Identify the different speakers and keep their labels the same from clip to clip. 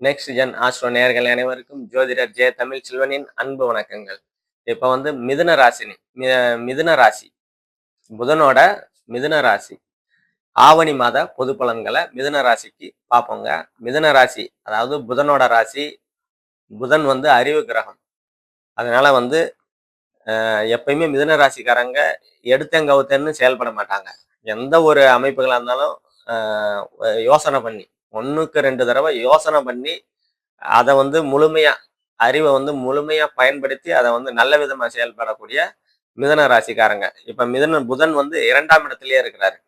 Speaker 1: Next gen astro நேர்கள் அனைவருக்கும் ஜோதிடர் ஜெய தமிழ் செல்வனின் அன்பு வணக்கங்கள். இப்போ வந்து மிதுன ராசினி மி- மிதுன ராசி. புதனோட மிதுன ராசி. ஆவணி மாத பொது பலன்களை மிதுன ராசிக்கு பார்ப்போங்க. மிதுன ராசி அதாவது புதனோட ராசி புதன் வந்து அறிவு கிரகம். அதனால வந்து எப்பயுமே மிதுன ராசிக்காரங்க எடுத்தங்கவுத்தன்னு செயல்பட மாட்டாங்க. எந்த ஒரு அமைப்புகளாக இருந்தாலும் யோசனை பண்ணி ஒன்றுக்கு ரெண்டு தடவை யோசனை பண்ணி அதை வந்து முழுமையாக அறிவை வந்து முழுமையாக பயன்படுத்தி அதை வந்து நல்ல விதமாக செயல்படக்கூடிய மிதன ராசிக்காரங்க. இப்போ மிதன புதன் வந்து இரண்டாம் இடத்துலயே இருக்கிறாரு.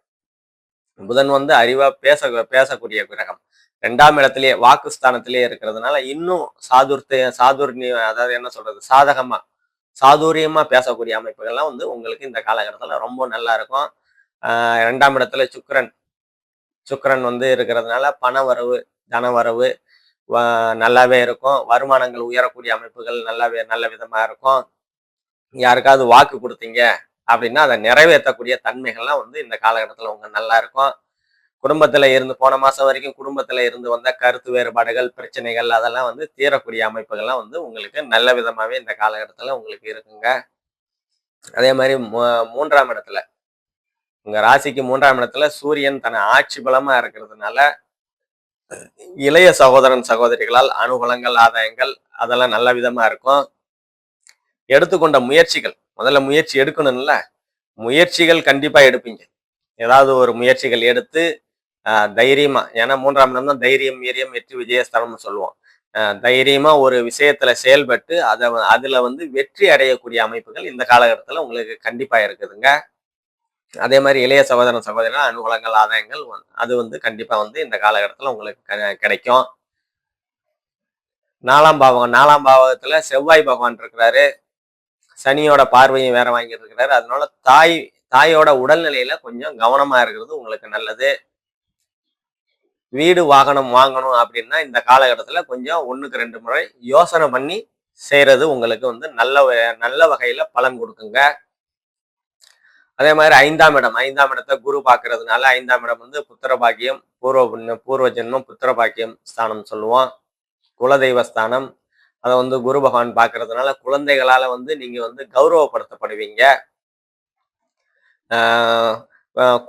Speaker 1: புதன் வந்து அறிவாக பேச பேசக்கூடிய கிரகம். ரெண்டாம் இடத்துலையே வாக்கு ஸ்தானத்திலேயே இருக்கிறதுனால இன்னும் சாதுர்த்த சாதுர்ணி அதாவது என்ன சொல்றது சாதகமாக சாதுரியமாக பேசக்கூடிய அமைப்புகள்லாம் வந்து உங்களுக்கு இந்த காலகட்டத்தில் ரொம்ப நல்லா இருக்கும். ரெண்டாம் இடத்துல சுக்கரன் சுக்கரன் வந்து இருக்கிறதுனால பண வரவு தன வரவு நல்லாவே இருக்கும். வருமானங்கள் உயரக்கூடிய அமைப்புகள் நல்லாவே நல்ல விதமாக இருக்கும். யாருக்காவது வாக்கு கொடுத்தீங்க அப்படின்னா அதை நிறைவேற்றக்கூடிய தன்மைகள்லாம் வந்து இந்த காலகட்டத்தில் உங்க நல்லா இருக்கும். குடும்பத்தில் இருந்து போன மாதம் வரைக்கும் குடும்பத்தில் இருந்து வந்த கருத்து வேறுபாடுகள் பிரச்சனைகள் அதெல்லாம் வந்து தீரக்கூடிய அமைப்புகள்லாம் வந்து உங்களுக்கு நல்ல விதமாகவே இந்த காலகட்டத்தில் உங்களுக்கு இருக்குங்க. அதே மாதிரி மூன்றாம் இடத்துல உங்க ராசிக்கு மூன்றாம் இடத்துல சூரியன் தன ஆட்சி பலமா இருக்கிறதுனால இளைய சகோதரன் சகோதரிகளால் அனுகூலங்கள் ஆதாயங்கள் அதெல்லாம் நல்ல விதமா இருக்கும். எடுத்துக்கொண்ட முயற்சிகள் முதல்ல முயற்சி எடுக்கணும்ல. முயற்சிகள் கண்டிப்பா எடுப்பீங்க. ஏதாவது ஒரு முயற்சிகள் எடுத்து தைரியமாக தைரியமா ஏன்னா மூன்றாம் இடம் தான் தைரியம் மீரியம் வெற்றி விஜயஸ்தலம்னு சொல்லுவோம். தைரியமாக தைரியமா ஒரு விஷயத்துல செயல்பட்டு அதை அதில் அதுல வந்து வெற்றி அடையக்கூடிய அமைப்புகள் இந்த காலகட்டத்தில் உங்களுக்கு கண்டிப்பா இருக்குதுங்க. அதே மாதிரி இளைய சகோதரன் சகோதரிகள் அனுகூலங்கள் ஆதாயங்கள் அது வந்து கண்டிப்பாக வந்து இந்த காலகட்டத்தில் உங்களுக்கு க- கிடைக்கும். நாலாம் பாவகம் நாலாம் பாவகத்தில் செவ்வாய் பகவான் இருக்கிறாரு. சனியோட பார்வையும் வேற வாங்கிட்டு இருக்கிறாரு. அதனால தாய் தாயோட உடல்நிலையில கொஞ்சம் கவனமா இருக்கிறது உங்களுக்கு நல்லது. வீடு வாகனம் வாங்கணும் அப்படின்னா இந்த காலகட்டத்தில் கொஞ்சம் ஒன்றுக்கு ரெண்டு முறை யோசனை பண்ணி செய்கிறது உங்களுக்கு வந்து நல்ல வ- நல்ல வகையில் பலன் கொடுக்குங்க. அதே மாதிரி ஐந்தாம் இடம். ஐந்தாம் இடத்தை குரு பார்க்கறதுனால ஐந்தாம் இடம் வந்து புத்திர பாக்கியம் பூர்வ பூர்வ ஜென்மம் புத்திர பாக்கியம் ஸ்தானம் சொல்லுவோம் குலதெய்வ ஸ்தானம். அதை வந்து குரு பகவான் பார்க்கறதுனால குழந்தைகளால வந்து நீங்க வந்து கௌரவப்படுத்தப்படுவீங்க.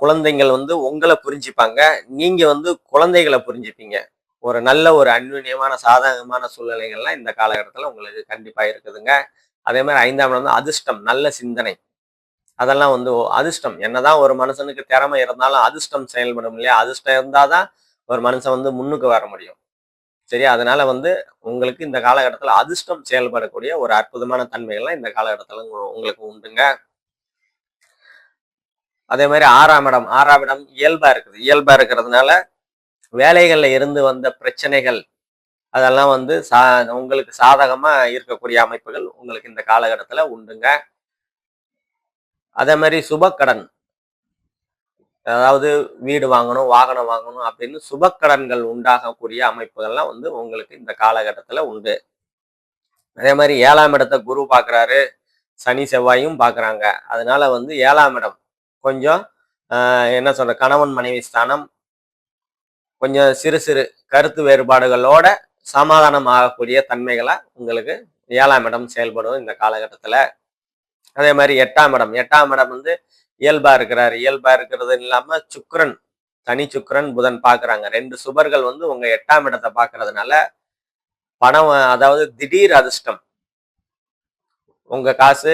Speaker 1: குழந்தைகள் குழந்தைங்கள் வந்து உங்களை புரிஞ்சுப்பாங்க. நீங்க வந்து குழந்தைகளை புரிஞ்சுப்பீங்க. ஒரு நல்ல ஒரு அந்யுன்யமான சாதகமான சூழ்நிலைகள்லாம் இந்த காலகட்டத்தில் உங்களுக்கு கண்டிப்பாக இருக்குதுங்க. அதே மாதிரி ஐந்தாம் இடம் வந்து அதிர்ஷ்டம் நல்ல சிந்தனை. அதெல்லாம் வந்து ஓ- அதிர்ஷ்டம். என்னதான் ஒரு மனுஷனுக்கு திறமை இருந்தாலும் அதிர்ஷ்டம் செயல்படும் இல்லையா? அதிர்ஷ்டம் இருந்தாதான் ஒரு மனுஷன் வந்து முன்னுக்கு வர முடியும். சரி அதனால வந்து உங்களுக்கு இந்த காலகட்டத்தில் அதிர்ஷ்டம் செயல்படக்கூடிய ஒரு அற்புதமான தன்மைகள்லாம் இந்த காலகட்டத்தில் உங்களுக்கு உண்டுங்க. அதே மாதிரி ஆறாம் இடம். ஆறாம் இடம் இயல்பா இருக்குது. இயல்பா இருக்கிறதுனால வேலைகள்ல இருந்து வந்த பிரச்சனைகள் அதெல்லாம் வந்து சா உங்களுக்கு சாதகமா இருக்கக்கூடிய அமைப்புகள் உங்களுக்கு இந்த காலகட்டத்தில் உண்டுங்க. அதே மாதிரி சுபக்கடன். அதாவது வீடு வாங்கணும் வாகனம் வாங்கணும் அப்படின்னு சுபக்கடன்கள் உண்டாகக்கூடிய அமைப்புகள்லாம் வந்து உங்களுக்கு இந்த காலகட்டத்தில் உண்டு. அதே மாதிரி ஏழாம் இடத்தை குரு பார்க்குறாரு சனி செவ்வாயும் பார்க்குறாங்க அதனால வந்து ஏழாம் இடம் கொஞ்சம் என்ன சொல்ற கணவன் மனைவி ஸ்தானம் கொஞ்சம் சிறு சிறு கருத்து வேறுபாடுகளோட சமாதானம் ஆகக்கூடிய தன்மைகளை உங்களுக்கு ஏழாம் இடம் செயல்படும் இந்த காலகட்டத்தில் அதே மாதிரி எட்டாம் இடம். எட்டாம் இடம் வந்து இயல்பா இருக்கிறார். இயல்பா இருக்கிறது இல்லாம சுக்ரன் தனி சுக்ரன் புதன் பாக்குறாங்க. ரெண்டு சுபர்கள் வந்து உங்க எட்டாம் இடத்தை பார்க்கறதுனால பணம் அதாவது திடீர் அதிர்ஷ்டம். உங்க காசு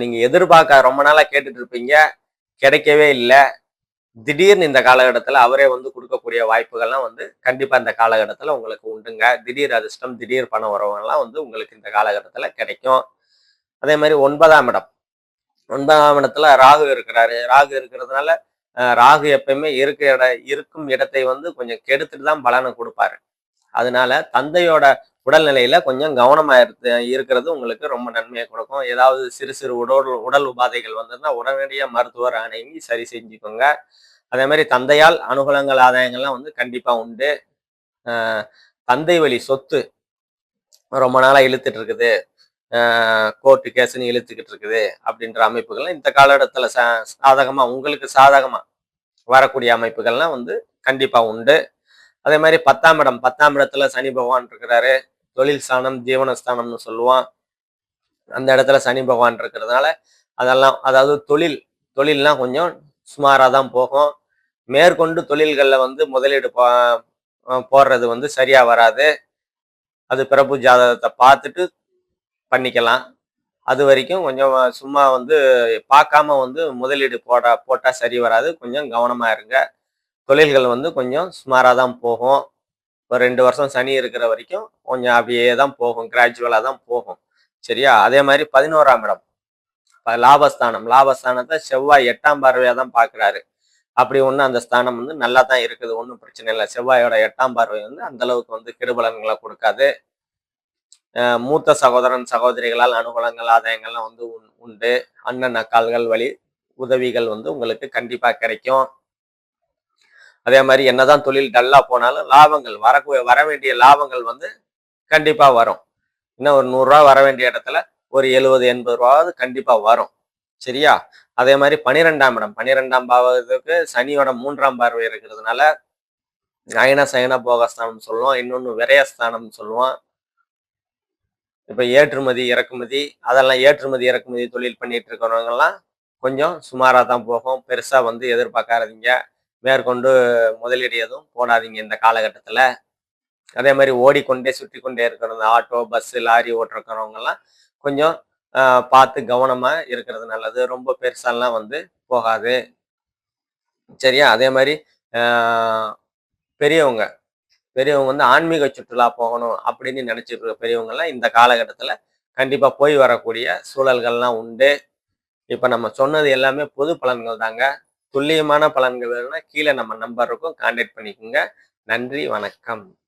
Speaker 1: நீங்க எதிர்பார்க்க ரொம்ப நாளா கேட்டுட்டு இருப்பீங்க. கிடைக்கவே இல்லை. திடீர்னு இந்த காலகட்டத்தில் அவரே வந்து கொடுக்கக்கூடிய வாய்ப்புகள்லாம் வந்து கண்டிப்பா இந்த காலகட்டத்தில் உங்களுக்கு உண்டுங்க. திடீர் அதிர்ஷ்டம் திடீர் பணம் வரவங்கலாம் வந்து உங்களுக்கு இந்த காலகட்டத்தில் கிடைக்கும். அதே மாதிரி ஒன்பதாம் இடம். ஒன்பதாம் இடத்துல ராகு இருக்கிறாரு. ராகு இருக்கிறதுனால ராகு எப்பயுமே இருக்க இட இருக்கும் இடத்தை வந்து கொஞ்சம் கெடுத்துட்டு தான் பலனை கொடுப்பாரு. அதனால தந்தையோட உடல்நிலையில கொஞ்சம் கவனமா இருக்கு இருக்கிறது உங்களுக்கு ரொம்ப நன்மையை கொடுக்கும். ஏதாவது சிறு சிறு உடல் உடல் உபாதைகள் வந்ததுன்னா உடனடியாக மருத்துவர் அணுகி சரி செஞ்சுக்கோங்க. அதே மாதிரி தந்தையால் அனுகூலங்கள் ஆதாயங்கள்லாம் வந்து கண்டிப்பா உண்டு. தந்தை வழி சொத்து ரொம்ப நாளாக இழுத்துட்டு இருக்குது. கோர்ட்டு கேஸ்ன்னு இழுத்துக்கிட்டு இருக்குது அப்படின்ற அமைப்புகள்லாம் இந்த காலகட்டத்தில் சா சாதகமாக உங்களுக்கு சாதகமாக வரக்கூடிய அமைப்புகள்லாம் வந்து கண்டிப்பாக உண்டு. அதே மாதிரி பத்தாம் இடம் பத்தாம் இடத்துல சனி பகவான் இருக்கிறாரு. தொழில் ஸ்தானம் ஜீவனஸ்தானம்னு சொல்லுவான். அந்த இடத்துல சனி பகவான் இருக்கிறதுனால அதெல்லாம் அதாவது தொழில் தொழில்லாம் கொஞ்சம் சுமாராக தான் போகும். மேற்கொண்டு தொழில்களில் வந்து முதலீடு போ போடுறது வந்து சரியாக வராது. அது பிறப்பு ஜாதகத்தை பார்த்துட்டு பண்ணிக்கலாம். அது வரைக்கும் கொஞ்சம் சும்மா வந்து பார்க்காம வந்து முதலீடு போட போட்டால் சரி வராது. கொஞ்சம் கவனமாக இருங்க. தொழில்கள் வந்து கொஞ்சம் சுமாராக தான் போகும். ஒரு ரெண்டு வருஷம் சனி இருக்கிற வரைக்கும் கொஞ்சம் அப்படியே தான் போகும். கிராஜுவலாக தான் போகும். சரியா? அதே மாதிரி பதினோராம் இடம். லாபஸ்தானம். லாபஸ்தானத்தை செவ்வாய் எட்டாம் பார்வையாக தான் பார்க்குறாரு. அப்படி ஒன்று அந்த ஸ்தானம் வந்து நல்லா தான் இருக்குது. ஒன்றும் பிரச்சனை இல்லை. செவ்வாயோட எட்டாம் பார்வை வந்து அந்த அளவுக்கு வந்து கெடுபலன்களை கொடுக்காது. மூத்த சகோதரன் சகோதரிகளால் அனுகூலங்கள் ஆதாயங்கள்லாம் வந்து உண்- உண்டு. அண்ணன் அக்கால்கள் வழி உதவிகள் வந்து உங்களுக்கு கண்டிப்பாக கிடைக்கும். அதே மாதிரி என்னதான் தொழில் டல்லாக போனாலும் லாபங்கள் வர வர வேண்டிய லாபங்கள் வந்து கண்டிப்பாக வரும். இன்னும் ஒரு நூறுரூவா வர வேண்டிய இடத்துல ஒரு எழுபது எண்பது ரூபாவது கண்டிப்பாக வரும். சரியா? அதே மாதிரி பனிரெண்டாம் இடம். பனிரெண்டாம் பாவத்துக்கு சனியோட மூன்றாம் பார்வை இருக்கிறதுனால அயன சயன போகஸ்தானம் சொல்லுவோம். இன்னொன்று விரயஸ்தானம் சொல்லுவோம். இப்போ ஏற்றுமதி இறக்குமதி அதெல்லாம் ஏற்றுமதி இறக்குமதி தொழில் பண்ணிட்டு இருக்கிறவங்கலாம் கொஞ்சம் சுமாராக தான் போகும். பெருசாக வந்து எதிர்பார்க்காதீங்க. மேற்கொண்டு முதலீடு எதுவும் போடாதீங்க இந்த காலகட்டத்தில். அதே மாதிரி ஓடிக்கொண்டே சுற்றி கொண்டே இருக்கிறது ஆட்டோ பஸ்ஸு லாரி ஓட்டுறக்கிறவங்கலாம் கொஞ்சம் பார்த்து கவனமாக இருக்கிறது நல்லது. ரொம்ப பெருசாலாம் வந்து போகாது. சரியா? அதே மாதிரி பெரியவங்க பெரியவங்க வந்து ஆன்மீக சுற்றுலா போகணும் அப்படின்னு நினச்சிட்டு இருக்க பெரியவங்கலாம் இந்த காலகட்டத்தில் கண்டிப்பாக போய் வரக்கூடிய சூழல்கள்லாம் உண்டு. இப்போ நம்ம சொன்னது எல்லாமே பொது பலன்கள் தாங்க. துல்லியமான பலன்கள் வேணும்னா கீழே நம்ம நம்பர் இருக்கும் கான்டாக்ட் பண்ணிக்கோங்க. நன்றி வணக்கம்.